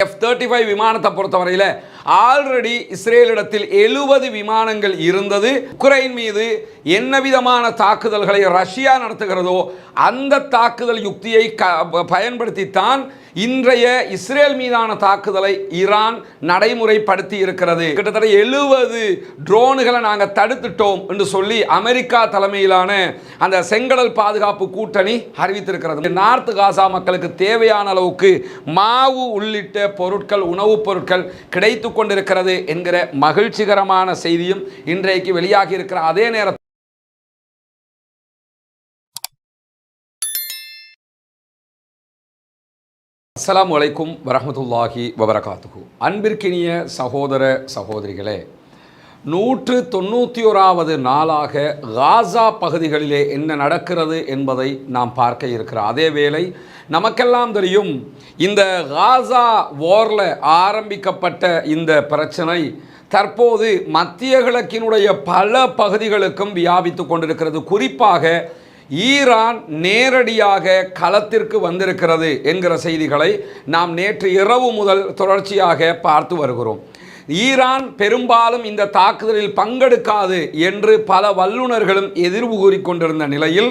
F thirty five விமானத்தை பொறுத்தவரையில் already இஸ்ரேலிடத்தில் எழுபது விமானங்கள் இருந்தது. உக்ரைன் மீது என்ன விதமான தாக்குதல்களை ரஷ்யா நடத்துகிறதோ அந்த தாக்குதல் யுக்தியை க பயன்படுத்தித்தான் இன்றைய இஸ்ரேல் மீதான தாக்குதலை ஈரான் நடைமுறைப்படுத்தி இருக்கிறது. கிட்டத்தட்ட எழுபது ட்ரோனுகளை நாங்கள் தடுத்துட்டோம் என்று சொல்லி அமெரிக்கா தலைமையிலான அந்த செங்கடல் பாதுகாப்பு கூட்டணி அறிவித்திருக்கிறது. நார்த் காசா மக்களுக்கு தேவையான அளவுக்கு மாவு உள்ளிட்ட பொருட்கள் உணவுப் பொருட்கள் கிடைத்து கொண்டிருக்கிறது என்கிற மகிழ்ச்சிகரமான செய்தியும் இன்றைக்கு வெளியாகி இருக்கிற அதே நேரத்தில் அஸ்லாம் அலைக்கும் வரமத்துல்லாஹி வபரகாத்துகு அன்பிற்கினிய சகோதர சகோதரிகளே நூற்று தொண்ணூற்றி ஓராவது நாளாக காசா பகுதிகளிலே என்ன நடக்கிறது என்பதை நாம் பார்க்க இருக்கிற அதே வேளை நமக்கெல்லாம் தெரியும் இந்த காசா வாரில் ஆரம்பிக்கப்பட்ட இந்த பிரச்சனை தற்போது மத்திய கிழக்கினுடைய பல பகுதிகளுக்கும் வியாபித்து கொண்டிருக்கிறது. குறிப்பாக ஈரான் நேரடியாக களத்திற்கு வந்திருக்கிறது என்கிற செய்திகளை நாம் நேற்று இரவு முதல் தொடர்ச்சியாக பார்த்து வருகிறோம். ஈரான் பெரும்பாலும் இந்த தாக்குதலில் பங்கெடுக்காது என்று பல வல்லுநர்களும் எதிர்வு கூறிக்கொண்டிருந்த நிலையில்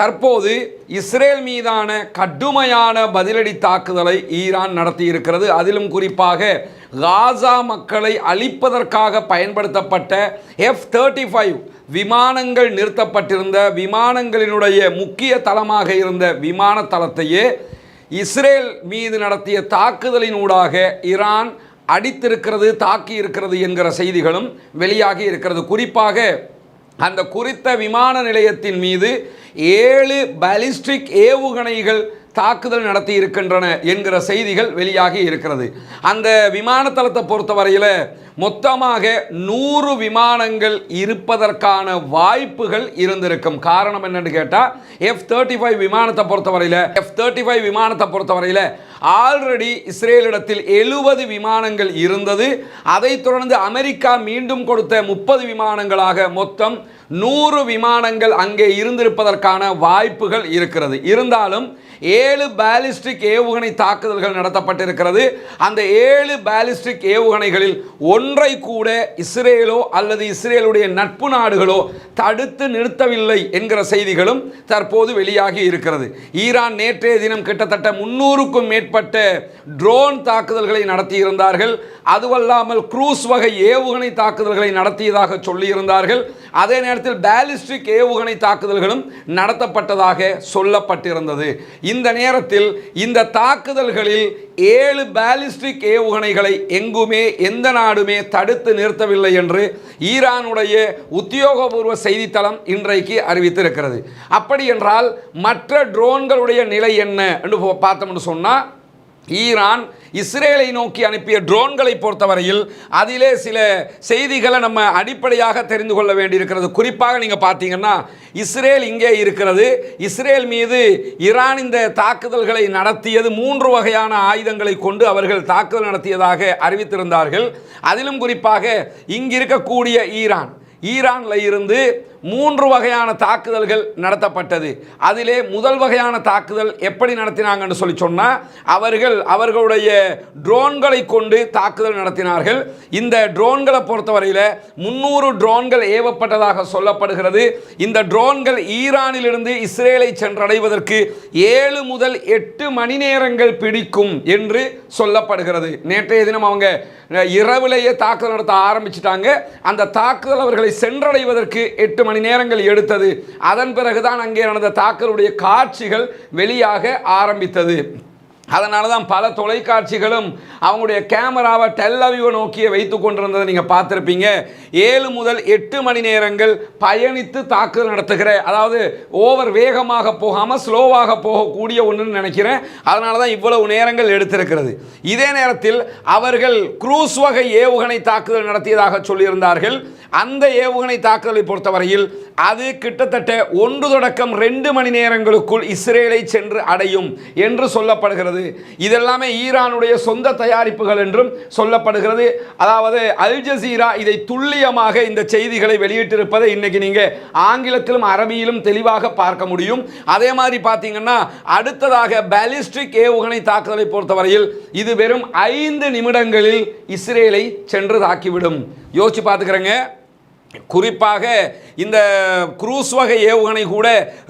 தற்போது இஸ்ரேல் மீதான கடுமையான பதிலடி தாக்குதலை ஈரான் நடத்தியிருக்கிறது. அதிலும் குறிப்பாக காசா மக்களை அழிப்பதற்காக பயன்படுத்தப்பட்ட எஃப் தேர்ட்டி ஃபைவ் விமானங்கள் நிறுத்தப்பட்டிருந்த விமானங்களினுடைய முக்கிய தளமாக இருந்த விமான தளத்தையே இஸ்ரேல் மீது நடத்திய தாக்குதலினூடாக ஈரான் அடித்திருக்கிறது தாக்கி இருக்கிறது என்கிற செய்திகளும் வெளியாகி இருக்கிறது. குறிப்பாக அந்த குறித்த விமான நிலையத்தின் மீது ஏழு பாலிஸ்டிக் ஏவுகணைகள் தாக்குதல் நடத்தி இருக்கின்றன என்கிற செய்திகள் வெளியாகி இருக்கிறது. அந்த விமான தளத்தை பொறுத்தவரையில் மொத்தமாக நூறு விமானங்கள் இருப்பதற்கான வாய்ப்புகள் இருந்திருக்கும். காரணம் என்னன்னு கேட்டால் எஃப் தேர்ட்டி ஃபைவ் விமானத்தை பொறுத்தவரையில் எஃப் தேர்ட்டி ஃபைவ் விமானத்தை பொறுத்தவரையில் ஆல்ரெடி இஸ்ரேலிடத்தில் எழுபது விமானங்கள் இருந்தது. அதைத் தொடர்ந்து அமெரிக்கா மீண்டும் கொடுத்த முப்பது விமானங்களாக மொத்தம் நூறு விமானங்கள் அங்கே இருந்திருப்பதற்கான வாய்ப்புகள் இருக்கிறது. இருந்தாலும் ஏழு பேலிஸ்டிக் ஏவுகணை தாக்குதல்கள் நடத்தப்பட்டிருக்கிறது. அந்த ஏழு பேலிஸ்டிக் ஏவுகணைகளில் ஒன்றை கூட இஸ்ரேலோ அல்லது இஸ்ரேலுடைய நட்பு நாடுகளோ தடுத்து நிறுத்தவில்லை என்கிற செய்திகளும் தற்போது வெளியாகி இருக்கிறது. ஈரான் நேற்றைய தினம் கிட்டத்தட்ட முன்னூறுக்கும் மேற்பட்ட ட்ரோன் தாக்குதல்களை நடத்தியிருந்தார்கள். அதுவல்லாமல் குரூஸ் வகை ஏவுகணை தாக்குதல்களை நடத்தியதாக சொல்லியிருந்தார்கள். அதே நேரத்தில் பேலிஸ்டிக் ஏவுகணை தாக்குதல்களும் நடத்தப்பட்டதாக சொல்லப்பட்டிருந்தது. இந்த நேரத்தில் இந்த தாக்குதல்களில் ஏழு பாலிஸ்டிக் ஏவுகணைகளை எங்குமே எந்த நாடுமே தடுத்து நிறுத்தவில்லை என்று ஈரானுடைய உத்தியோகபூர்வ செய்தித்தளம் இன்றைக்கு அறிவித்திருக்கிறது. அப்படி என்றால் மற்ற ட்ரோன்களுடைய நிலை என்ன என்று பார்த்தோம்னு சொன்னால் ஈரான் இஸ்ரேலை நோக்கி அனுப்பிய ட்ரோன்களை பொறுத்தவரையில் அதிலே சில செய்திகளை நம்ம அடிப்படையாக தெரிந்து கொள்ள வேண்டியிருக்கிறது. குறிப்பாக நீங்கள் பார்த்தீங்கன்னா இஸ்ரேல் இங்கே இருக்கிறது. இஸ்ரேல் மீது ஈரான் இந்த தாக்குதல்களை நடத்தியது மூன்று வகையான ஆயுதங்களை கொண்டு அவர்கள் தாக்குதல் நடத்தியதாக அறிவித்திருந்தார்கள். அதிலும் குறிப்பாக இங்கிருக்கக்கூடிய ஈரான். ஈரானில் இருந்து மூன்று வகையான தாக்குதல்கள் நடத்தப்பட்டது. அதிலே முதல் வகையான தாக்குதல் எப்படி நடத்தினாங்கன்னு சொல்லி சொன்னால் அவர்கள் அவர்களுடைய ட்ரோன்களை கொண்டு தாக்குதல் நடத்தினார்கள். இந்த ட்ரோன்களை பொறுத்தவரையில் முந்நூறு ட்ரோன்கள் ஏவப்பட்டதாக சொல்லப்படுகிறது. இந்த ட்ரோன்கள் ஈரானிலிருந்து இஸ்ரேலை சென்றடைவதற்கு ஏழு முதல் எட்டு மணி நேரங்கள் பிடிக்கும் என்று சொல்லப்படுகிறது. நேற்றைய தினம் அவங்க இரவிலேயே தாக்குதல் நடத்த ஆரம்பிச்சிட்டாங்க. அந்த தாக்குதல் அவர்களை சென்றடைவதற்கு எட்டு மணி நேரங்கள் எடுத்தது. அதன் பிறகுதான் அங்கே நடந்த தாக்கலுடைய காட்சிகள் வெளியாக ஆரம்பித்தது. அதனால தான் பல தொலைக்காட்சிகளும் அவங்களுடைய கேமராவை டெல்லவிவை நோக்கியே வைத்து கொண்டிருந்ததை நீங்கள் பார்த்துருப்பீங்க. ஏழு முதல் எட்டு மணி நேரங்கள் பயணித்து தாக்குதல் நடத்துகிற அதாவது ஓவர் வேகமாக போகாமல் ஸ்லோவாக போகக்கூடிய ஒன்றுன்னு நினைக்கிறேன். அதனால தான் இவ்வளவு நேரங்கள் எடுத்திருக்கிறது. இதே நேரத்தில் அவர்கள் குரூஸ் வகை ஏவுகணை தாக்குதல் நடத்தியதாக சொல்லியிருந்தார்கள். அந்த ஏவுகணை தாக்குதலை பொறுத்தவரையில் அது கிட்டத்தட்ட ஒன்று தொடக்கம் ரெண்டு மணி நேரங்களுக்குள் இஸ்ரேலை சென்று அடையும் என்று சொல்லப்படுகிறது. இதெல்லாமே ஈரானுடைய சொந்த தயாரிப்புகள் என்றும் சொல்லப்படுகிறது. அதாவது அல் ஜசீரா இதை துல்லியமாக இந்த செய்திகளை வெளியிட்டிருப்பதை இன்னைக்கு நீங்க ஆங்கிலத்திலும் அரபியிலும் தெளிவாக பார்க்க முடியும். அதே மாதிரி பார்த்தீங்கன்னா அடுத்ததாக பாலிஸ்டிக் ஏவுகணை தாக்குதலை பொறுத்தவரையில் இது வெறும் ஐந்து நிமிடங்களில் இஸ்ரேலை சென்று தாக்கிவிடும். யோசிச்சு பார்த்துக்கிறேங்க. குறிப்பாக இந்த குரூஸ் வகை ஏவுகணை கூட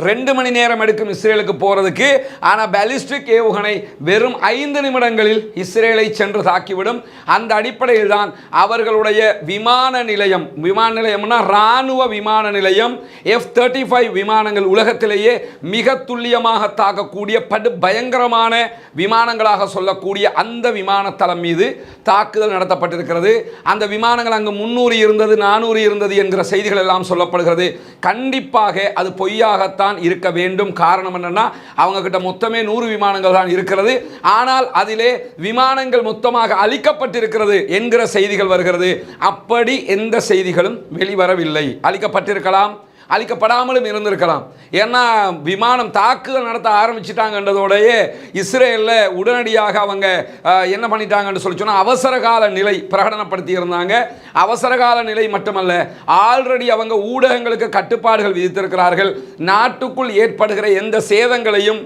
ரெண்டு மணி நேரம் எடுக்கும் இஸ்ரேலுக்கு போகிறதுக்கு ஆனால் பேலிஸ்டிக் ஏவுகணை வெறும் ஐந்து நிமிடங்களில் இஸ்ரேலை சென்று தாக்கிவிடும். அந்த அடிப்படையில் தான் அவர்களுடைய விமான நிலையம் விமான நிலையம்னா இராணுவ விமான நிலையம் எஃப் தேர்ட்டி ஃபைவ் விமானங்கள் உலகத்திலேயே மிக துல்லியமாக தாக்கக்கூடிய படு பயங்கரமான விமானங்களாக சொல்லக்கூடிய அந்த விமானத்தளம் மீது தாக்குதல் நடத்தப்பட்டிருக்கிறது. அந்த விமானங்கள் அங்கு முன்னூறு இருந்தது நானூறு இருந்தது என்கிற செய்திகள் எல்லாம் சொல்லப்படுகிறது. கண்டிப்பாக அது பொய்யாகத்தான் இருக்க வேண்டும். காரணம் என்னன்னா அவங்க கிட்ட மொத்தமே நூறு விமானங்கள் தான் இருக்கிறது. ஆனால் அதிலே விமானங்கள் மொத்தமாக அழிக்கப்பட்டிருக்கிறது என்கிற செய்திகள் வருகிறது. அப்படி எந்த செய்திகளும் வெளிவரவில்லை. அழிக்கப்பட்டிருக்கலாம். அழிக்கப்படாமலும் இருந்திருக்கலாம். ஏன்னா விமானம் தாக்குதல் நடத்த ஆரம்பிச்சிட்டாங்கன்றதோடயே இஸ்ரேலில் உடனடியாக அவங்க என்ன பண்ணிட்டாங்கன்னு சொல்லி சொன்னால் அவசர கால நிலை பிரகடனப்படுத்தி இருந்தாங்க. அவசர கால நிலை மட்டுமல்ல ஆல்ரெடி அவங்க ஊடகங்களுக்கு கட்டுப்பாடுகள் விதித்திருக்கிறார்கள். நாட்டுக்குள் ஏற்படுகிற எந்த சேதங்களையும்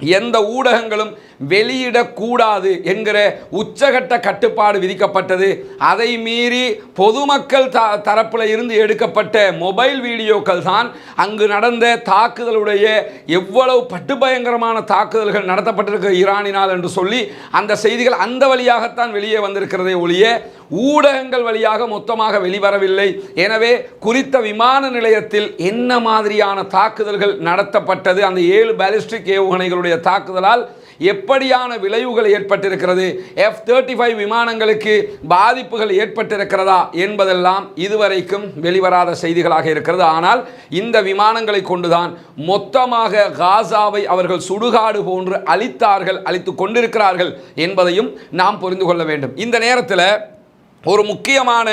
எந்த ஊடகங்களும் வெளியிடக்கூடாது என்கிற உச்சகட்ட கட்டுப்பாடு விதிக்கப்பட்டது. அதை மீறி பொதுமக்கள் த தரப்பில் இருந்து எடுக்கப்பட்ட மொபைல் வீடியோக்கள் தான் அங்கு நடந்த தாக்குதலுடைய எவ்வளவு பட்டுபயங்கரமான தாக்குதல்கள் நடத்தப்பட்டிருக்க ஈரானினால் என்று சொல்லி அந்த செய்திகள் அந்த வழியாகத்தான் வெளியே வந்திருக்கிறதே ஒழிய ஊடகங்கள் வழியாக மொத்தமாக வெளிவரவில்லை. எனவே குறித்த விமான நிலையத்தில் என்ன மாதிரியான தாக்குதல்கள் நடத்தப்பட்டது அந்த ஏழு பாலிஸ்டிக் ஏவுகணைகளுடைய தாக்குதலால் எப்படியான விளைவுகள் ஏற்பட்டிருக்கிறது எஃப் தேர்ட்டி ஃபைவ் விமானங்களுக்கு பாதிப்புகள் ஏற்பட்டிருக்கிறதா என்பதெல்லாம் இதுவரைக்கும் வெளிவராத செய்திகளாக இருக்கிறது. ஆனால் இந்த விமானங்களை கொண்டுதான் மொத்தமாக காசாவை அவர்கள் சுடுகாடு போன்று அழித்தார்கள் அழித்து கொண்டிருக்கிறார்கள் என்பதையும் நாம் புரிந்து கொள்ள வேண்டும். இந்த நேரத்தில் ஒரு முக்கியமான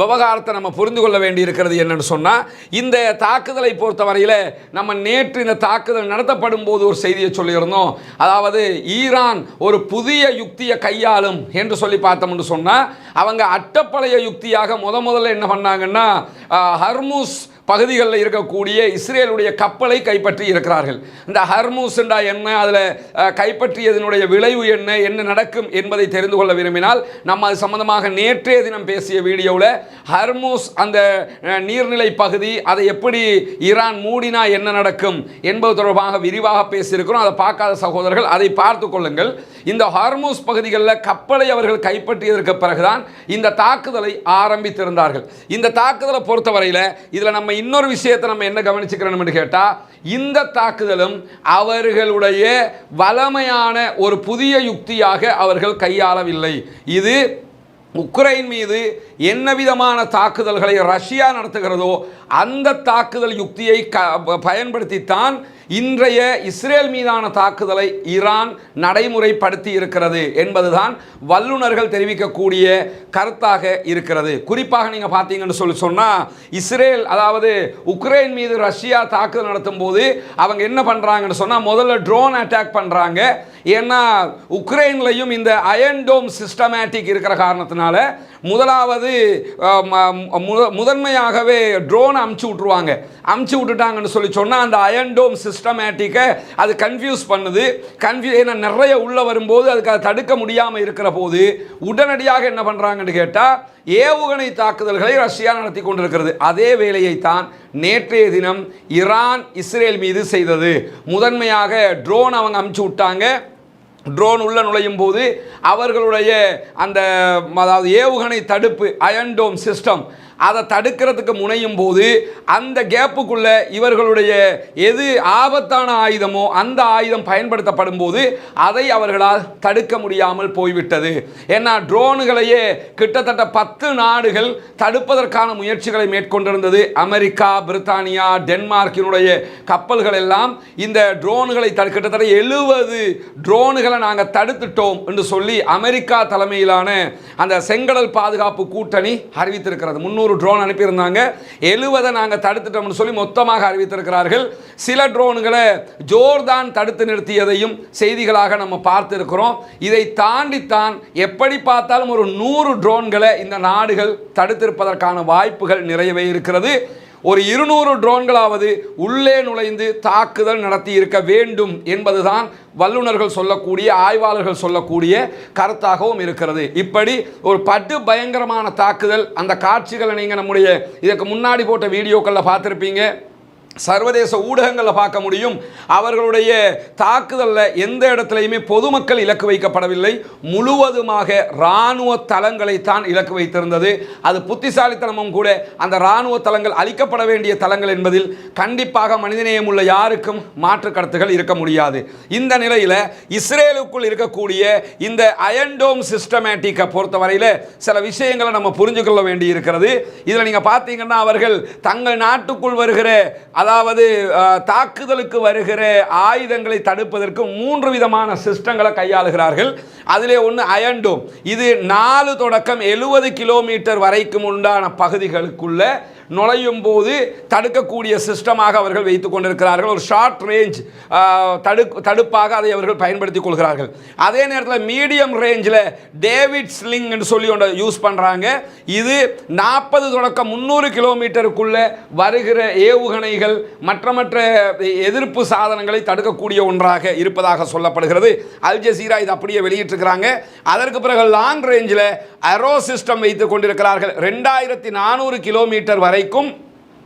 விவகாரத்தை நம்ம புரிந்து கொள்ள வேண்டி இருக்கிறது என்னன்னு சொன்னால் இந்த தாக்குதலை பொறுத்தவரையில் நம்ம நேற்று இந்த தாக்குதல் நடத்தப்படும் போது ஒரு செய்தியை சொல்லியிருந்தோம். அதாவது ஈரான் ஒரு புதிய யுக்தியை கையாளும் என்று சொல்லி பார்த்தோம்னு சொன்னால் அவங்க அட்டப்பழைய யுக்தியாக முத முதல்ல என்ன பண்ணாங்கன்னா ஹர்முஸ் பகுதிகளில் இருக்கக்கூடிய இஸ்ரேலுடைய கப்பலை கைப்பற்றி இருக்கிறார்கள். இந்த ஹர்மூசண்டா என்ன? அதில் கைப்பற்றியதனுடைய விளைவு என்ன? என்ன நடக்கும் என்பதை தெரிந்து கொள்ள விரும்பினால் நம்ம அது சம்பந்தமாக நேற்றைய தினம் பேசிய வீடியோவில் ஹர்மூஸ் அந்த நீர்நிலை பகுதி அதை எப்படி ஈரான் மூடினா என்ன நடக்கும் என்பது தொடர்பாக விரிவாக பேசியிருக்கிறோம். அதை பார்க்காத சகோதரர்கள் அதை பார்த்து கொள்ளுங்கள். இந்த ஹார்மூஸ் பகுதிகளில் கப்பலை அவர்கள் கைப்பற்றியதற்கு பிறகுதான் இந்த தாக்குதலை ஆரம்பித்திருந்தார்கள். இந்த தாக்குதலை பொறுத்தவரையில் இதில் நம்ம இன்னொரு விஷயத்தை நம்ம என்ன கவனிச்சுக்கிறோம்னு கேட்டால் இந்த தாக்குதலும் அவர்களுடைய வளமையான ஒரு புதிய யுக்தியாக அவர்கள் கையாளவில்லை. இது உக்ரைன் மீது என்ன விதமான தாக்குதல்களை ரஷ்யா நடத்துகிறதோ அந்த தாக்குதல் யுக்தியை க பயன்படுத்தித்தான் இன்றைய இஸ்ரேல் மீதான தாக்குதலை ஈரான் நடைமுறைப்படுத்தி இருக்கிறது என்பதுதான் வல்லுநர்கள் தெரிவிக்கக்கூடிய கருத்தாக இருக்கிறது. குறிப்பாக நீங்கள் பார்த்தீங்கன்னு சொல்லி சொன்னால் இஸ்ரேல் அதாவது உக்ரைன் மீது ரஷ்யா தாக்குதல் நடத்தும் போது அவங்க என்ன பண்ணுறாங்கன்னு சொன்னால் முதல்ல ட்ரோன் அட்டாக் பண்ணுறாங்க ஏன்னா உக்ரைன்லையும் இந்த அயன் டோம் சிஸ்டமேட்டிக் இருக்கிற காரணத்தினால முதலாவது ம- முதன்மையாகவே ட்ரோன் அமுச்சு விட்ருவாங்க அமுச்சு விட்டுட்டாங்கன்னு சொல்லி சொன்னால் அந்த அயன்டோம் சிஸ்டமேட்டிக்கை அது கன்ஃபியூஸ் பண்ணுது. கன்ஃபியூ ஏன்னா நிறைய உள்ளே வரும்போது அதுக்கு அதை தடுக்க முடியாமல் இருக்கிற போது உடனடியாக என்ன பண்ணுறாங்கன்னு கேட்டால் ஏவுகணை தாக்குதல்களை ரஷ்யா நடத்தி கொண்டிருக்கிறது. அதே வேலையை தான் நேற்றைய தினம் ஈரான் இஸ்ரேல் மீது செய்தது. முதன்மையாக ட்ரோன் அவங்க அமுச்சு விட்டாங்க. ட்ரோன் உள்ளே நுழையும் போது அவர்களுடைய அந்த அதாவது ஏவுகணை தடுப்பு அயன்டோம் சிஸ்டம் அதை தடுக்கிறதுக்கு முனையும் போது அந்த கேப்புக்குள்ள இவர்களுடைய எது ஆபத்தான ஆயுதமோ அந்த ஆயுதம் பயன்படுத்தப்படும் போது அதை அவர்களால் தடுக்க முடியாமல் போய்விட்டது. ஏன்னா ட்ரோனுகளையே கிட்டத்தட்ட பத்து நாடுகள் தடுப்பதற்கான முயற்சிகளை மேற்கொண்டிருந்தது. அமெரிக்கா பிரித்தானியா டென்மார்க்கினுடைய கப்பல்கள் எல்லாம் இந்த ட்ரோனுகளை தடு கிட்டத்தட்ட எழுபது ட்ரோனுகளை நாங்கள் தடுத்துட்டோம் என்று சொல்லி அமெரிக்கா தலைமையிலான அந்த செங்கடல் பாதுகாப்பு கூட்டணி அறிவித்திருக்கிறது. முன்னூறு ஒரு ட்ரோன் அனுப்பியிருந்தாங்க. எழுவதை நாங்கள் தடுத்துட்டோம்னு சொல்லி மொத்தமாக அறிவித்திருக்கிறார்கள். சில ட்ரோன்களை ஜோர்தான் தடுத்து நிறுத்தியதையும் செய்திகளாக நம்ம பார்த்துருக்கிறோம். இதை தாண்டித்தான் எப்படி பார்த்தாலும் ஒரு நூறு ட்ரோன்களை இந்த நாடுகள் தடுத்திருப்பதற்கான வாய்ப்புகள் நிறையவே இருக்கிறது. ஒரு இருநூறு ட்ரோன்களாவது உள்ளே நுழைந்து தாக்குதல் நடத்தி இருக்க வேண்டும் என்பதுதான் வல்லுநர்கள் சொல்லக்கூடிய ஆய்வாளர்கள் சொல்லக்கூடிய கருத்தாகவும் இருக்கிறது. இப்படி ஒரு பட்டு பயங்கரமான தாக்குதல் அந்த காட்சிகளை நீங்கள் நம்முடைய இதுக்கு முன்னாடி போட்ட வீடியோக்களில் பார்த்துருப்பீங்க. சர்வதேச ஊடகங்களில் பார்க்க முடியும். அவர்களுடைய தாக்குதலில் எந்த இடத்துலையுமே பொதுமக்கள் இலக்கு வைக்கப்படவில்லை. முழுவதுமாக இராணுவ தளங்களைத்தான் இலக்கு வைத்திருந்தது. அது புத்திசாலித்தனமும் கூட அந்த இராணுவ தளங்கள் அளிக்கப்பட வேண்டிய தளங்கள் என்பதில் கண்டிப்பாக மனிதநேயம் உள்ள யாருக்கும் மாற்று கருத்துகள் இருக்க முடியாது. இந்த நிலையில் இஸ்ரேலுக்குள் இருக்கக்கூடிய இந்த அயன்டோம் சிஸ்டமேட்டிக்கை பொறுத்தவரையில் சில விஷயங்களை நம்ம புரிஞ்சுக்கொள்ள வேண்டி இருக்கிறது இதில் நீங்கள் பார்த்தீங்கன்னா அவர்கள் தங்கள் நாட்டுக்குள் வருகிற அதாவது தாக்குதலுக்கு வருகிற ஆயுதங்களை தடுப்பதற்கு மூன்று விதமான சிஸ்டங்களை கையாளுகிறார்கள். அதிலே ஒன்று அயண்டோம் இது நாலு தொடக்கம் எழுபது கிலோமீட்டர் வரைக்கும் உண்டான பகுதிகளுக்குள்ள நுழையும் போது தடுக்கக்கூடிய சிஸ்டமாக அவர்கள் வைத்து கொண்டிருக்கிறார்கள். ஒரு ஷார்ட் ரேஞ்ச் தடு தடுப்பாக அதை அவர்கள் பயன்படுத்திக் கொள்கிறார்கள். அதே நேரத்தில் மீடியம் ரேஞ்சில் டேவிட் ஸ்லிங் சொல்லி ஒன்றை யூஸ் பண்ணுறாங்க இது நாற்பது தொடக்கம் முந்நூறு கிலோமீட்டருக்குள்ளே வருகிற ஏவுகணைகள் மற்ற மற்ற எதிர்ப்பு சாதனங்களை தடுக்கக்கூடிய ஒன்றாக இருப்பதாக சொல்லப்படுகிறது. அல் ஜசீரா இது அப்படியே வெளியிட்டிருக்கிறாங்க. அதற்கு பிறகு லாங் ரேஞ்சில் அரோ சிஸ்டம் வைத்துக் கொண்டிருக்கிறார்கள். ரெண்டாயிரத்தி நானூறு கிலோமீட்டர் வரை வரைக்கும்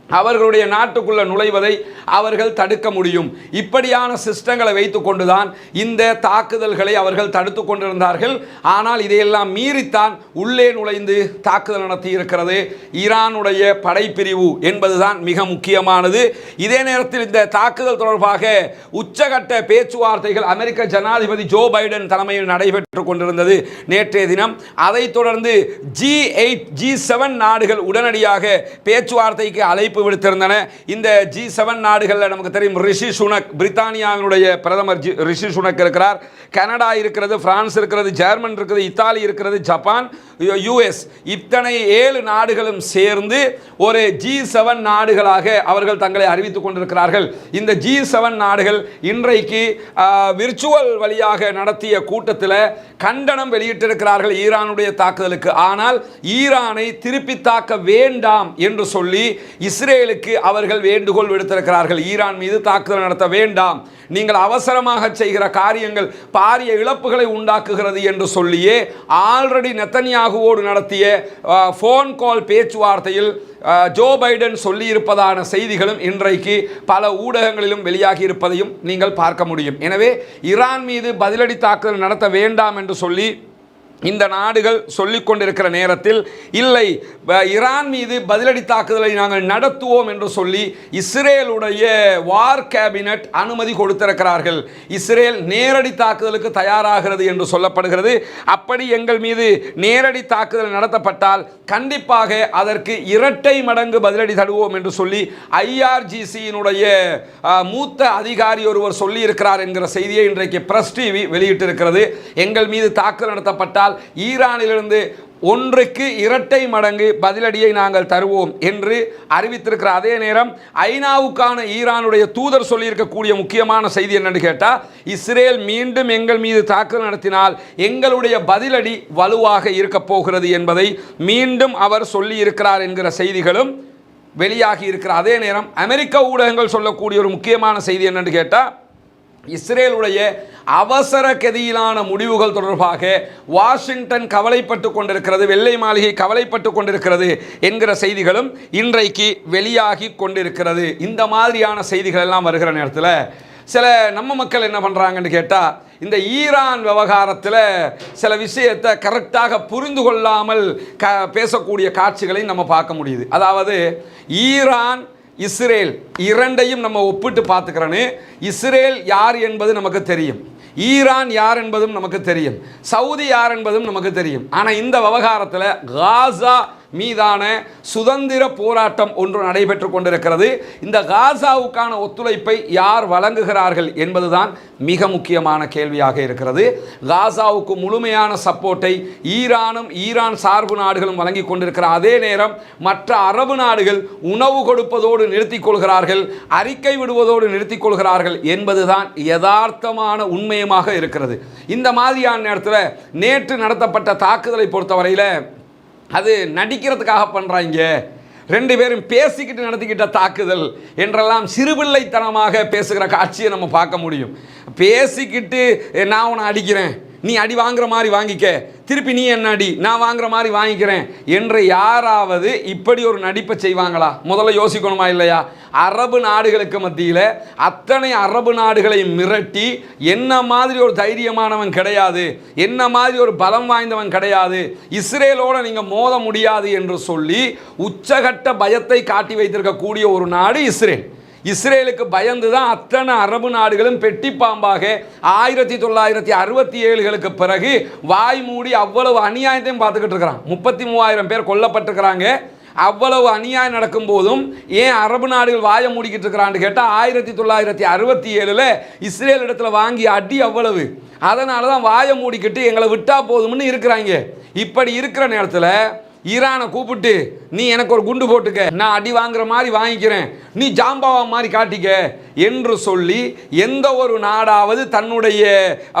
அவர்களுடைய நாட்டுக்குள்ள நுழைவதை அவர்கள் தடுக்க முடியும். இப்படியான சிஸ்டங்களை வைத்துக்கொண்டுதான் இந்த தாக்குதல்களை அவர்கள் தடுத்து கொண்டிருந்தார்கள். ஆனால் இதையெல்லாம் மீறித்தான் உள்ளே நுழைந்து தாக்குதல் நடத்தி இருக்கிறது. ஈரானுடைய படைப்பிரிவு என்பதுதான் மிக முக்கியமானது. இதே நேரத்தில் இந்த தாக்குதல் தொடர்பாக உச்சகட்ட பேச்சுவார்த்தைகள் அமெரிக்க ஜனாதிபதி ஜோ பைடன் தலைமையில் நடைபெற்று கொண்டிருந்தது நேற்றைய தினம். அதைத் தொடர்ந்து ஜி எயிட் ஜி செவன் நாடுகள் உடனடியாக பேச்சுவார்த்தைக்கு அழைப்பு அழைப்பு விடுத்திருந்தன. இந்த ஜி செவன் நாடுகளில் நமக்கு தெரியும் ரிஷி சுனக் பிரித்தானியாவினுடைய பிரதமர் ஜி ரிஷி சுனக் இருக்கிறார். கனடா இருக்கிறது பிரான்ஸ் இருக்கிறது ஜெர்மன் இருக்கிறது இத்தாலி இருக்கிறது ஜப்பான் யுஎஸ். இத்தனை ஏழு நாடுகளும் சேர்ந்து ஒரு ஜி செவன் நாடுகளாக அவர்கள் தங்களை அறிவித்துக் கொண்டிருக்கிறார்கள். இந்த ஜி செவன் நாடுகள் இன்றைக்கு விர்ச்சுவல் வழியாக நடத்திய கூட்டத்தில் கண்டனம் வெளியிட்டிருக்கிறார்கள் ஈரானுடைய தாக்குதலுக்கு. ஆனால் ஈரானை திருப்பி தாக்க வேண்டாம் என்று சொல்லி இஸ்ரேலுக்கு அவர்கள் வேண்டுகோள் விடுத்திருக்கிறார்கள். ஈரான் மீது தாக்குதல் நடத்த வேண்டாம். நீங்கள் அவசரமாக செய்கிற காரியங்கள் பாரிய இழப்புகளை உண்டாக்குகிறது என்று சொல்லியே ஆல்ரெடி நெத்தன்யாகுவோடு நடத்திய ஃபோன் கால் பேச்சுவார்த்தையில் ஜோ பைடன் சொல்லியிருப்பதான செய்திகளும் இன்றைக்கு பல ஊடகங்களிலும் வெளியாகி இருப்பதையும் நீங்கள் பார்க்க முடியும். எனவே ஈரான் மீது பதிலடி தாக்குதல் நடத்த வேண்டாம் என்று சொல்லி இந்த நாடுகள் சொல்லிக் கொண்டிருக்கிற நேரத்தில் இல்லை ஈரான் மீது பதிலடி தாக்குதலை நாங்கள் நடத்துவோம் என்று சொல்லி இஸ்ரேலுடைய வார் கேபினட் அனுமதி கொடுத்திருக்கிறார்கள். இஸ்ரேல் நேரடி தாக்குதலுக்கு தயாராகிறது என்று சொல்லப்படுகிறது. அப்படி எங்கள் மீது நேரடி தாக்குதல் நடத்தப்பட்டால் கண்டிப்பாக அதற்கு இரட்டை மடங்கு பதிலடி தருவோம் என்று சொல்லி ஐஆர்ஜிசியினுடைய மூத்த அதிகாரி ஒருவர் சொல்லியிருக்கிறார் என்கிற செய்தியை இன்றைக்கு பிரஸ் டிவி வெளியிட்டிருக்கிறது. எங்கள் மீது தாக்குதல் நடத்தப்பட்டால் ஈரானிலிருந்து ஒன்றுக்கு இரட்டை மடங்கு பதிலடியை நாங்கள் தருவோம் என்று அறிவித்திருக்கிற அதே நேரம் ஐநாவுக்கான ஈரானுடைய தூதர் சொல்லியிருக்கக்கூடிய முக்கியமான செய்தி என்னன்னு கேட்டால் இஸ்ரேல் மீண்டும் எங்கள் மீது தாக்குதல் நடத்தினால் எங்களுடைய பதிலடி வலுவாக இருக்கப் போகிறது என்பதை மீண்டும் அவர் சொல்லி இருக்கிறார் என்கிற செய்திகளும் வெளியாகி இருக்கிற அதே நேரம் அமெரிக்க ஊடகங்கள் சொல்லக்கூடிய ஒரு முக்கியமான செய்தி என்னென்னு கேட்டால் இஸ்ரேலுடைய அவசர கதியிலான முடிவுகள் தொடர்பாக வாஷிங்டன் கவலைப்பட்டு கொண்டிருக்கிறது வெள்ளை மாளிகை கவலைப்பட்டு கொண்டிருக்கிறது என்கிற செய்திகளும் இன்றைக்கு வெளியாகி கொண்டிருக்கிறது. இந்த மாதிரியான செய்திகள் எல்லாம் வருகிற நேரத்தில் சில நம்ம மக்கள் என்ன பண்ணுறாங்கன்னு கேட்டால் இந்த ஈரான் விவகாரத்தில் சில விஷயத்தை கரெக்டாக புரிந்து கொள்ளாமல் க பேசக்கூடிய காட்சிகளை நம்ம பார்க்க முடியுது. அதாவது ஈரான் இஸ்ரேல் இரண்டையும் நம்ம ஒப்பிட்டு பார்த்துக்கிறோன்னு இஸ்ரேல் யார் என்பது நமக்கு தெரியும். ஈரான் யார் என்பதும் நமக்கு தெரியும். சவுதி யார் என்பதும் நமக்கு தெரியும். ஆனால் இந்த விவகாரத்தில் காசா மீதான சுதந்திர போராட்டம் ஒன்று நடைபெற்று கொண்டிருக்கிறது. இந்த காசாவுக்கான ஒத்துழைப்பை யார் வழங்குகிறார்கள் என்பதுதான் மிக முக்கியமான கேள்வியாக இருக்கிறது. காசாவுக்கு முழுமையான சப்போர்ட்டை ஈரானும் ஈரான் சார்பு நாடுகளும் வழங்கி கொண்டிருக்கிற அதே நேரம் மற்ற அரபு நாடுகள் உணவு கொடுப்பதோடு நிறுத்திக் கொள்கிறார்கள் அறிக்கை விடுவதோடு நிறுத்திக் கொள்கிறார்கள் என்பதுதான் யதார்த்தமான உண்மையமாக இருக்கிறது. இந்த மாதிரியான நேரத்தில் நேற்று நடத்தப்பட்ட தாக்குதலை பொறுத்தவரையில் அது நடிக்கிறதுக்காக பண்ணுறாங்க ரெண்டு பேரும் பேசிக்கிட்டு நடத்திக்கிட்ட தாக்குதல் என்றெல்லாம் சிறுபிள்ளைத்தனமாக பேசுகிற காட்சியை நம்ம பார்க்க முடியும். பேசிக்கிட்டு நான் உன்னை அடிக்கிறேன். நீ அடி வாங்குற மாதிரி வாங்கிக்க. திருப்பி நீ என்ன அடி? நான் வாங்குற மாதிரி வாங்கிக்கிறேன். என்று யாராவது இப்படி ஒரு நடிப்பை செய்வாங்களா? முதல்ல யோசிக்கணுமா இல்லையா? அரபு நாடுகளுக்கு மத்தியில் அத்தனை அரபு நாடுகளை மிரட்டி என்ன மாதிரி ஒரு தைரியமானவன் கிடையாது. என்ன மாதிரி ஒரு பலம் வாய்ந்தவன் கிடையாது. இஸ்ரேலோட நீங்கள் மோத முடியாது என்று சொல்லி உச்சகட்ட பயத்தை காட்டி வைத்திருக்கக்கூடிய ஒரு நாடு இஸ்ரேல். இஸ்ரேலுக்கு பயந்து தான் அத்தனை அரபு நாடுகளும் பெட்டி பாம்பாக ஆயிரத்தி தொள்ளாயிரத்தி அறுபத்தி ஏழுகளுக்கு பிறகு வாய் மூடி அவ்வளவு அநியாயத்தையும் பார்த்துக்கிட்டு இருக்கிறான். முப்பத்தி மூவாயிரம் பேர் கொல்லப்பட்டிருக்கிறாங்க. அவ்வளவு அநியாயம் நடக்கும் போதும் ஏன் அரபு நாடுகள் வாய மூடிக்கிட்டு இருக்கிறான்னு கேட்டால் ஆயிரத்தி தொள்ளாயிரத்தி அறுபத்தி ஏழில் இஸ்ரேல் இடத்துல வாங்கி அடி அவ்வளவு. அதனால தான் வாயை மூடிக்கிட்டு எங்களை விட்டா போதும்னு இருக்கிறாங்க. இப்படி இருக்கிற நேரத்தில் ஈரானை கூப்பிட்டு நீ எனக்கு ஒரு குண்டு போட்டுக்க. நான் அடி வாங்குற மாதிரி வாங்கிக்கிறேன். நீ ஜாம்பாவா மாதிரி காட்டிக்க. என்று சொல்லி எந்த ஒரு நாடாவது தன்னுடைய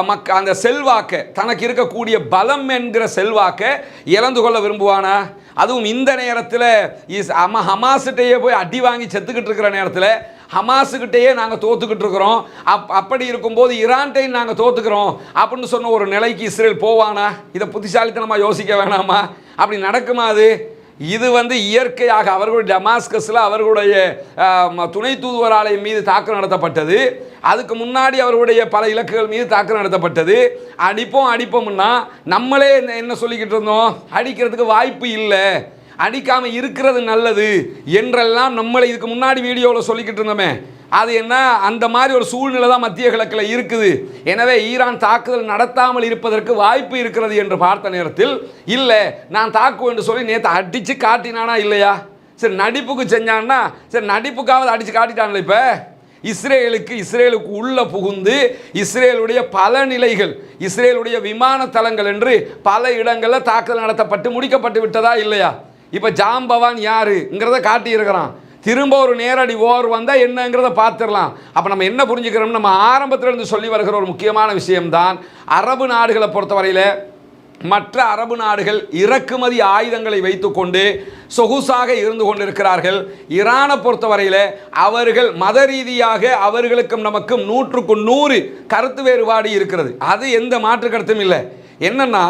மக்க அந்த செல்வாக்க தனக்கு இருக்கக்கூடிய பலம் என்கிற செல்வாக்க இழந்து கொள்ள விரும்புவானா? அதுவும் இந்த நேரத்தில் இஸ் அம ஹமாஸ்கிட்டேயே போய் அடி வாங்கி செத்துக்கிட்டு இருக்கிற நேரத்தில் ஹமாஸுக்கிட்டேயே நாங்கள் தோத்துக்கிட்டு இருக்கிறோம். அப் அப்படி இருக்கும்போது ஈரான்டையும் நாங்கள் தோத்துக்கிறோம். அப்படின்னு சொன்ன ஒரு நிலைக்கு இஸ்ரேல் போவானா? இதை புத்திசாலித்தனமாக யோசிக்க வேணாமா? அப்படி நடக்குமா அது? இது வந்து இயற்கையாக அவர்களுடைய டமாஸ்கஸில் அவர்களுடைய ம- துணை தூதுவராலயம் மீது தாக்கம் நடத்தப்பட்டது. அதுக்கு முன்னாடி அவர்களுடைய பல இலக்குகள் மீது தாக்கம் நடத்தப்பட்டது. அடிப்போம் அடிப்போம்னா நம்மளே என்ன சொல்லிக்கிட்டு இருந்தோம்? அடிக்கிறதுக்கு வாய்ப்பு இல்லை. அடிக்காமல் இருக்கிறது நல்லது என்றெல்லாம் நம்மளை இதுக்கு முன்னாடி வீடியோவில் சொல்லிக்கிட்டு இருந்தோமே. அது என்ன? அந்த மாதிரி ஒரு சூழ்நிலை தான் மத்திய கிழக்கில் இருக்குது. எனவே ஈரான் தாக்குதல் நடத்தாமல் இருப்பதற்கு வாய்ப்பு இருக்கிறது என்று பார்த்த நேரத்தில் இல்லை நான் தாக்குவேன் என்று சொல்லி நேற்று அடித்து காட்டினானா இல்லையா? சரி நடிப்புக்கு செஞ்சான்னா சரி நடிப்புக்காவது அடித்து காட்டிட்டான்ல இப்போ. இஸ்ரேலுக்கு இஸ்ரேலுக்கு உள்ளே புகுந்து இஸ்ரேலுடைய பல நிலைகள் இஸ்ரேலுடைய விமான தளங்கள் என்று பல இடங்களில் தாக்குதல் நடத்தப்பட்டு முடிக்கப்பட்டு விட்டதா இல்லையா? இப்போ ஜாம்பவான் யாருங்கிறத காட்டியிருக்கிறான். திரும்ப ஒரு நேரடி ஓர் வந்தால் என்னங்கிறத பார்த்துடலாம். அப்போ நம்ம என்ன புரிஞ்சுக்கிறோம் நம்ம ஆரம்பத்திலேருந்து சொல்லி வருகிற ஒரு முக்கியமான விஷயம்தான் அரபு நாடுகளை பொறுத்தவரையில் மற்ற அரபு நாடுகள் இறக்குமதி ஆயுதங்களை வைத்துக்கொண்டு சொகுசாக இருந்து கொண்டிருக்கிறார்கள். ஈரானை பொறுத்தவரையில் அவர்கள் மத ரீதியாக அவர்களுக்கும் நமக்கும் நூற்றுக்கு நூறு கருத்து வேறுபாடு இருக்கிறது. அது எந்த மாற்று கருத்தும் இல்லை. என்னன்னா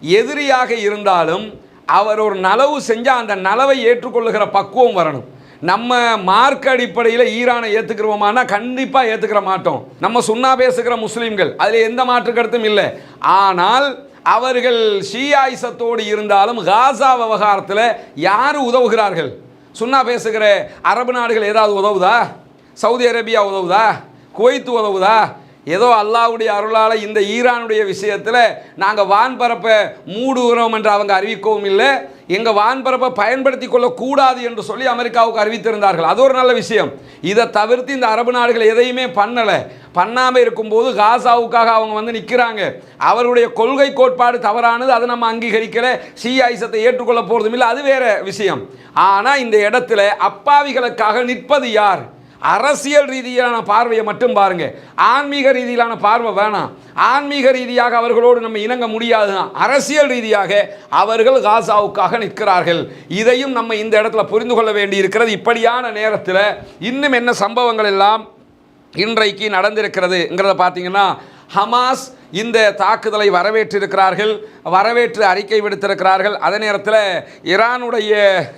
எதிரியாக இருந்தாலும் அவர் ஒரு நலவு செஞ்சால் அந்த நலவை ஏற்றுக்கொள்ளுகிற பக்குவம் வரணும். நம்ம மார்க் அடிப்படையில் ஈரானை ஏற்றுக்கிறோமானா கண்டிப்பாக ஏற்றுக்கிற மாட்டோம். நம்ம சுண்ணா பேசுகிற முஸ்லீம்கள் அதில் எந்த மாற்று கருத்தும் இல்லை. ஆனால் அவர்கள் ஷியாயிசத்தோடு இருந்தாலும் காசா விவகாரத்தில் யார் உதவுகிறார்கள்? சுண்ணா பேசுகிற அரபு நாடுகள் ஏதாவது உதவுதா? சவுதி அரேபியா உதவுதா? குவைத்து உதவுதா? ஏதோ அல்லாவுடைய அருளால் இந்த ஈரானுடைய விஷயத்தில் நாங்கள் வான்பரப்பை மூடுகிறோம் என்று அவங்க அறிவிக்கவும் இல்லை. எங்கள் வான்பரப்பை பயன்படுத்தி கொள்ளக்கூடாது என்று சொல்லி அமெரிக்காவுக்கு அறிவித்திருந்தார்கள். அது ஒரு நல்ல விஷயம். இதை தவிர்த்து இந்த அரபு நாடுகள் எதையுமே பண்ணலை. பண்ணாமல் இருக்கும்போது காசாவுக்காக அவங்க வந்து நிற்கிறாங்க அவருடைய கொள்கை கோட்பாடு தவறானது. அதை நம்ம அங்கீகரிக்கல. சிஐசத்தை ஏற்றுக்கொள்ள போகிறதும் இல்லை. அது வேற விஷயம். ஆனால் இந்த இடத்துல அப்பாவிகளுக்காக நிற்பது யார்? அரசியல் ரீதியிலான பார்வையை மட்டும் பாருங்க. ஆன்மீக ரீதியிலான பார்வை வேணாம். ஆன்மீக ரீதியாக அவர்களோடு நம்ம இணங்க முடியாது அரசியல் ரீதியாக அவர்கள் காசாவுக்காக நிற்கிறார்கள். இதையும் நம்ம இந்த இடத்துல புரிந்து கொள்ள வேண்டி இருக்கிறது இப்படியான நேரத்தில் இன்னும் என்ன சம்பவங்கள் எல்லாம் இன்றைக்கு நடந்திருக்கிறதுங்கிறத பார்த்தீங்கன்னா ஹமாஸ் இந்த தாக்குதலை வரவேற்றிருக்கிறார்கள் வரவேற்று அறிக்கை விடுத்திருக்கிறார்கள். அதே நேரத்தில் ஈரானுடைய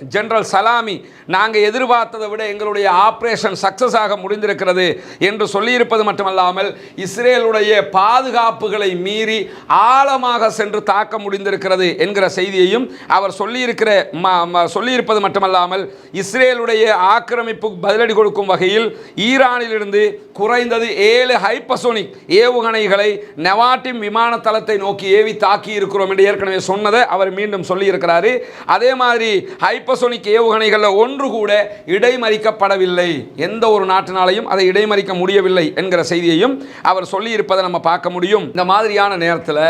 ஜெனரல் சலாமி நாங்கள் எதிர்பார்த்ததை விட எங்களுடைய ஆப்ரேஷன் சக்ஸஸ் ஆக முடிந்திருக்கிறது என்று சொல்லியிருப்பது மட்டுமல்லாமல் இஸ்ரேலுடைய பாதுகாப்புகளை மீறி ஆழமாக சென்று தாக்க முடிந்திருக்கிறது என்கிற செய்தியையும் அவர் சொல்லியிருக்கிற ம- ம- சொல்லியிருப்பது மட்டுமல்லாமல் இஸ்ரேலுடைய ஆக்கிரமிப்பு பதிலடி கொடுக்கும் வகையில் ஈரானிலிருந்து குறைந்தது ஏழு ஹைப்பசோனிக் ஏவுகணைகளை நெவ நவாட்டின் விமான தளத்தை நோக்கி ஏவி தாக்கி இருக்கிறோம் என்று ஏற்கனவே சொன்னதை அவர் மீண்டும் சொல்லியிருக்கிறாரு. அதே மாதிரி ஹைப்பசோனிக் ஏவுகணைகளில் ஒன்று கூட இடைமறிக்கப்படவில்லை. எந்த ஒரு நாட்டினாலையும் அதை இடைமறிக்க முடியவில்லை என்கிற செய்தியையும் அவர் சொல்லியிருப்பதை நம்ம பார்க்க முடியும். இந்த மாதிரியான நேரத்தில்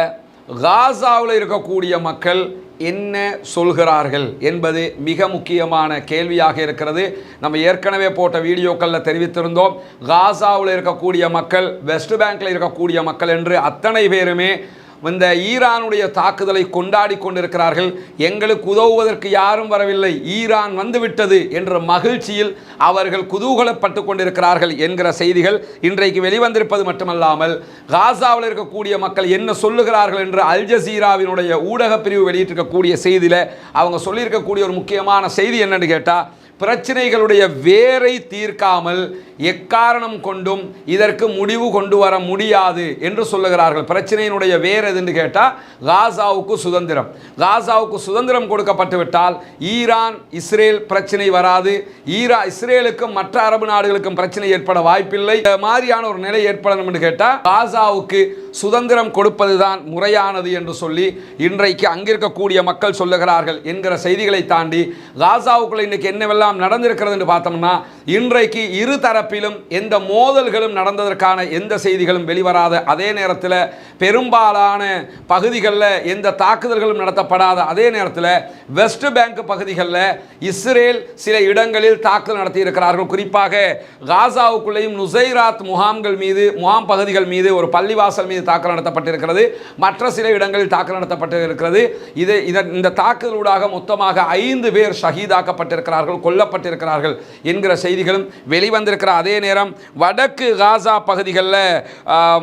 காசாவில் இருக்கக்கூடிய மக்கள் என்ன சொல்கிறார்கள் என்பது மிக முக்கியமான கேள்வியாக இருக்கிறது. நம்ம ஏற்கனவே போட்ட வீடியோக்களில் தெரிவித்திருந்தோம் காசாவில் இருக்கக்கூடிய மக்கள் வெஸ்ட் பேங்கில் இருக்கக்கூடிய மக்கள் என்று அத்தனை பேருமே இந்த ஈரானுடைய தாக்குதலை கொண்டாடி கொண்டிருக்கிறார்கள். எங்களுக்கு உதவுவதற்கு யாரும் வரவில்லை. ஈரான் வந்துவிட்டது என்ற மகிழ்ச்சியில் அவர்கள் குதூகலப்பட்டு கொண்டிருக்கிறார்கள் என்கிற செய்திகள் இன்றைக்கு வெளிவந்திருப்பது மட்டுமல்லாமல் காசாவில் இருக்கக்கூடிய மக்கள் என்ன சொல்லுகிறார்கள் என்று அல் ஜசீராவினுடைய ஊடக பிரிவு வெளியிட்டிருக்கக்கூடிய செய்தியில் அவங்க சொல்லியிருக்கக்கூடிய ஒரு முக்கியமான செய்தி என்னன்னு கேட்டால் பிரச்சனைகளுடைய வேரை தீர்க்காமல் எக்காரணம் கொண்டும் இதற்கு முடிவு கொண்டு வர முடியாது என்று சொல்லுகிறார்கள். பிரச்சனையினுடைய வேறு எதுன்னு கேட்டால் காசாவுக்கு சுதந்திரம். காசாவுக்கு சுதந்திரம் கொடுக்கப்பட்டுவிட்டால் ஈரான் இஸ்ரேல் பிரச்சனை வராது. ஈரா இஸ்ரேலுக்கும் மற்ற அரபு நாடுகளுக்கும் பிரச்சனை ஏற்பட வாய்ப்பில்லை. இந்த மாதிரியான ஒரு நிலை ஏற்படணும் என்று கேட்டால் காசாவுக்கு சுதந்திரம் கொடுப்பதுதான் முறையானது என்று சொல்லி இன்றைக்கு அங்கிருக்கக்கூடிய மக்கள் சொல்லுகிறார்கள் என்கிற செய்திகளை தாண்டி காசாவுக்குள்ள இன்னைக்கு என்னவெல்லாம் நடந்திருக்கிறது என்று பார்த்தோம்னா இன்றைக்கு இரு இழப்பிலும் எந்த மோதல்களும் நடந்ததற்கான எந்த செய்திகளும் வெளிவராத அதே நேரத்தில் பெரும்பாலான பகுதிகளில் எந்த தாக்குதல்களும் நடத்தப்படாத அதே நேரத்தில் வெஸ்ட் பேங்க் பகுதிகளில் இஸ்ரேல் சில இடங்களில் தாக்குதல் நடத்தி இருக்கிறார்கள் குறிப்பாக காசாவுக்குள்ளேயும் நுசைராத் முகாம்கள் மீது முகாம் பகுதிகள் மீது ஒரு பள்ளிவாசல் மீது தாக்குதல் நடத்தப்பட்டிருக்கிறது. மற்ற சில இடங்களில் தாக்குதல் நடத்தப்பட்டு இருக்கிறது இது இதன் இந்த தாக்குதலூடாக மொத்தமாக ஐந்து பேர் ஷஹீதாக்கப்பட்டிருக்கிறார்கள் கொல்லப்பட்டிருக்கிறார்கள் என்கிற செய்திகளும் வெளிவந்திருக்கிறார் அதே நேரம் வடக்கு காசா பகுதிகளில்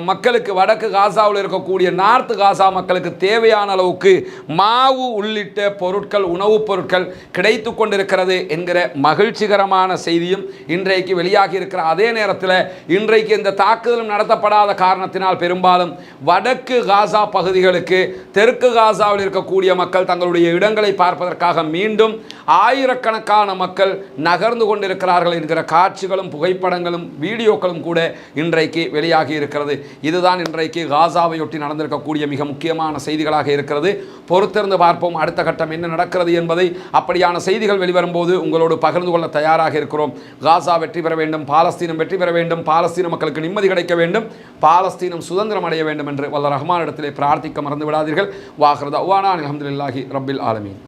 மக்களுக்கு வடக்கு காசாவில் இருக்கக்கூடிய நார்த்து காசா மக்களுக்கு தேவையான அளவுக்கு மாவு உள்ளிட்ட பொருட்கள் உணவுப் பொருட்கள் கிடைத்து கொண்டிருக்கிறது என்கிற மகிழ்ச்சிகரமான செய்தியும் இன்றைக்கு வெளியாகி இருக்கிற அதே நேரத்தில் இன்றைக்கு இந்த தாக்குதலும் நடத்தப்படாத காரணத்தினால் பெரும்பாலும் வடக்கு காசா பகுதிகளுக்கு தெற்கு காசாவில் இருக்கக்கூடிய மக்கள் தங்களுடைய இடங்களை பார்ப்பதற்காக மீண்டும் ஆயிரக்கணக்கான மக்கள் நகர்ந்து கொண்டிருக்கிறார்கள் என்கிற காட்சிகளும் புகைப்படங்களும் வீடியோக்களும் கூட இன்றைக்கு வெளியாகி இருக்கிறது. இதுதான் இன்றைக்கு காசாவையொட்டி நடந்திருக்கக்கூடிய மிக முக்கியமான செய்திகளாக இருக்கிறது. பொறுத்திருந்து பார்ப்போம் அடுத்த கட்டம் என்ன நடக்கிறது என்பதை. அப்படியான செய்திகள் வெளிவரும்போது உங்களோடு பகிர்ந்து கொள்ள தயாராக இருக்கிறோம். காசா வெற்றி பெற வேண்டும் பாலஸ்தீனம் வெற்றி பெற வேண்டும் பாலஸ்தீன மக்களுக்கு நிம்மதி கிடைக்க வேண்டும் பாலஸ்தீனம் சுதந்திரம் அடைய வேண்டும் என்று வல்ல ரஹ்மானிடத்திலே பிரார்த்திக்க மறந்து விடாதீர்கள். வாகரதா வானா அலமதுல்லாஹி ரப்பில் ஆலமீன்.